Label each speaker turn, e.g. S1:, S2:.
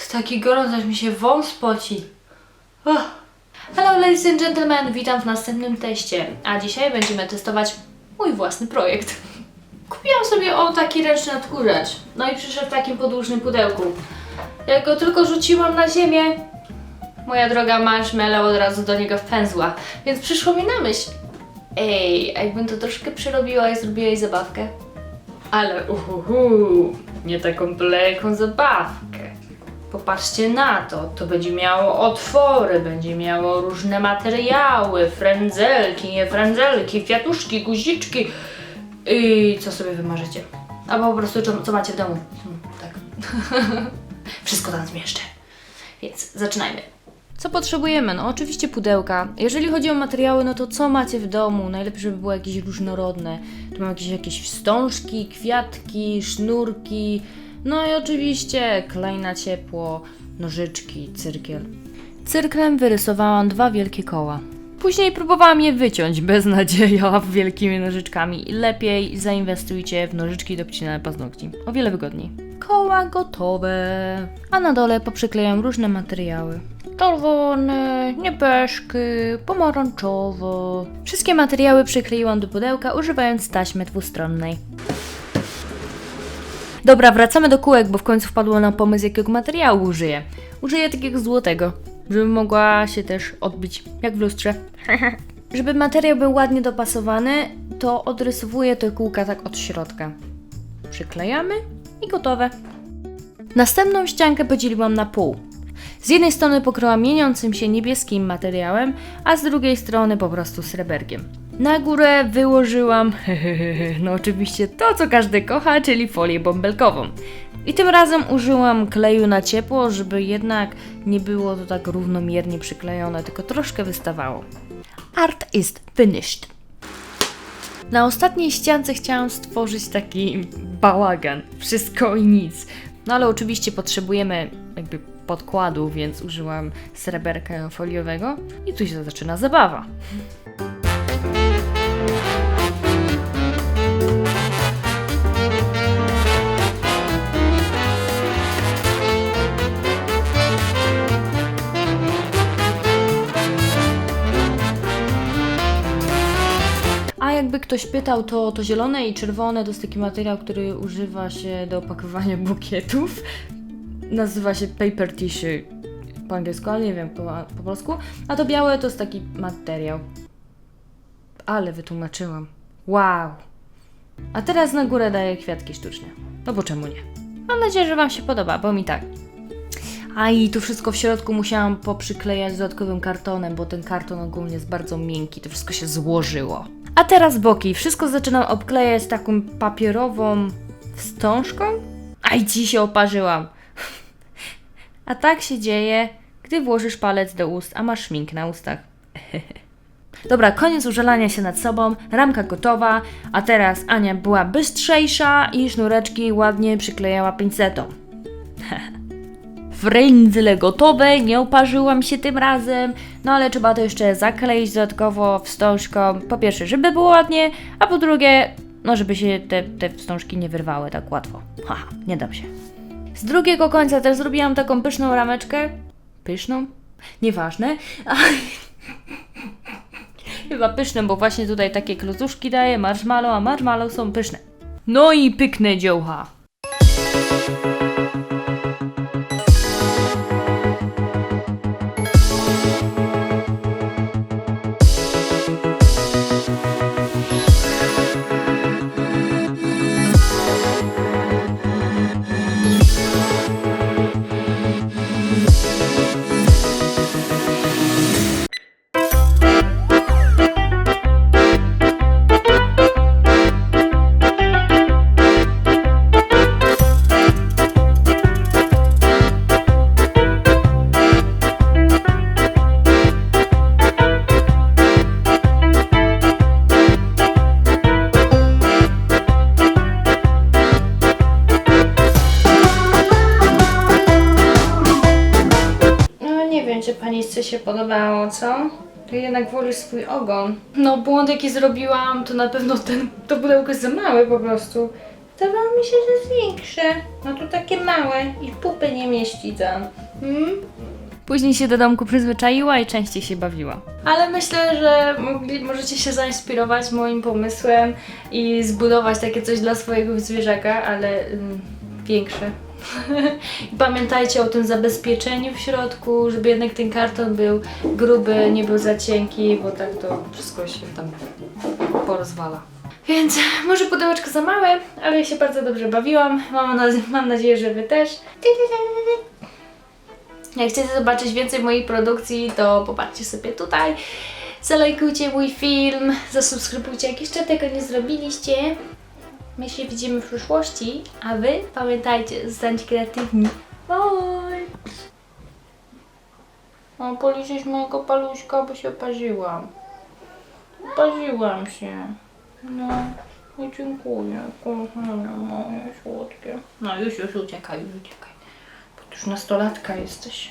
S1: Jest taki gorąco, aż mi się wąs poci. Oh. Hello ladies and gentlemen, witam w następnym teście. A dzisiaj będziemy testować mój własny projekt. Kupiłam sobie o taki ręczny odkurzacz. No i przyszedł w takim podłużnym pudełku. Jak go tylko rzuciłam na ziemię, moja droga marshmallow od razu do niego wpęzła. Więc przyszło mi na myśl. Ej, a jakbym to troszkę przerobiła i zrobiła jej zabawkę? Ale uhuhu, nie taką lekką zabawkę. Popatrzcie na to, to będzie miało otwory, będzie miało różne materiały, frędzelki, nie frędzelki, kwiatuszki, guziczki i co sobie wymarzycie. Albo po prostu co, co macie w domu. Hmm, tak. Wszystko tam zmieszczę. Więc zaczynajmy. Co potrzebujemy? No oczywiście pudełka. Jeżeli chodzi o materiały, no to co macie w domu? Najlepiej, żeby było jakieś różnorodne. Tu mam jakieś, jakieś wstążki, kwiatki, sznurki. No i oczywiście klej na ciepło, nożyczki, cyrkiel. Cyrklem wyrysowałam dwa wielkie koła. Później próbowałam je wyciąć bez nadziei wielkimi nożyczkami. Lepiej zainwestujcie w nożyczki do obcinania paznokci. O wiele wygodniej. Koła gotowe. A na dole poprzyklejam różne materiały. Czerwone, niebieski, pomarańczowe. Wszystkie materiały przykleiłam do pudełka używając taśmy dwustronnej. Dobra, wracamy do kółek, bo w końcu wpadło na pomysł, jakiego materiału użyję. Użyję takiego złotego, żeby mogła się też odbić, jak w lustrze. żeby materiał był ładnie dopasowany, to odrysowuję te kółka tak od środka. Przyklejamy i gotowe. Następną ściankę podzieliłam na pół. Z jednej strony pokryłam mieniącym się niebieskim materiałem, a z drugiej strony po prostu sreberkiem. Na górę wyłożyłam, no oczywiście to, co każdy kocha, czyli folię bąbelkową. I tym razem użyłam kleju na ciepło, żeby jednak nie było to tak równomiernie przyklejone, tylko troszkę wystawało. Art is finished. Na ostatniej ściance chciałam stworzyć taki bałagan. Wszystko i nic. No ale oczywiście potrzebujemy jakby podkładu, więc użyłam sreberka foliowego i tu się zaczyna zabawa. Ktoś pytał, to, to zielone i czerwone to jest taki materiał, który używa się do opakowania bukietów. Nazywa się paper tissue po angielsku, ale nie wiem po, po polsku. A to białe to jest taki materiał. Ale wytłumaczyłam. Wow! A teraz na górę daję kwiatki sztuczne. No bo czemu nie? Mam nadzieję, że Wam się podoba, bo mi tak. A i tu wszystko w środku musiałam poprzyklejać dodatkowym kartonem, bo ten karton ogólnie jest bardzo miękki, to wszystko się złożyło. A teraz boki. Wszystko zaczynam obklejać taką papierową wstążką. A i ci się oparzyłam. A tak się dzieje, gdy włożysz palec do ust, a masz szmink na ustach. Dobra, koniec użalania się nad sobą, ramka gotowa, a teraz Ania była bystrzejsza i sznureczki ładnie przyklejała pinsetą. Frędzle gotowe, nie oparzyłam się tym razem, no ale trzeba to jeszcze zakleić dodatkowo wstążką. Po pierwsze, żeby było ładnie, a po drugie, no żeby się te, te wstążki nie wyrwały tak łatwo. Haha, nie dam się. Z drugiego końca też zrobiłam taką pyszną rameczkę. Pyszną? Nieważne. Chyba pyszną, bo właśnie tutaj takie klocuszki daję, marshmallow, a marshmallow są pyszne. No i pyknę dziołcha. Czy panice się podobało, co? To jednak woli swój ogon. No błąd jaki zrobiłam, to na pewno ten, to pudełko jest za małe po prostu. Zdawało mi się, że jest większe. No to takie małe i w pupę nie mieści tam. Hmm? Później się do domku przyzwyczaiła i częściej się bawiła. Ale myślę, że mogli, możecie się zainspirować moim pomysłem i zbudować takie coś dla swojego zwierzaka, ale ym, większe. I pamiętajcie o tym zabezpieczeniu w środku, żeby jednak ten karton był gruby, nie był za cienki, bo tak to wszystko się tam porozwala. Więc może pudełeczko za małe, ale ja się bardzo dobrze bawiłam. Mam, na- mam nadzieję, że Wy też. Jak chcecie zobaczyć więcej mojej produkcji, to popatrzcie sobie tutaj. Zalajkujcie mój film, zasubskrybujcie, jak jeszcze tego nie zrobiliście. My się widzimy w przyszłości, a Wy pamiętajcie, zostańcie kreatywni. Bye! O, policzyć mojego paluśka, bo się parzyłam. Parzyłam się. No, i dziękuję. Kochane moje słodkie. No już, już uciekaj, już uciekaj. Bo już nastolatka jesteś.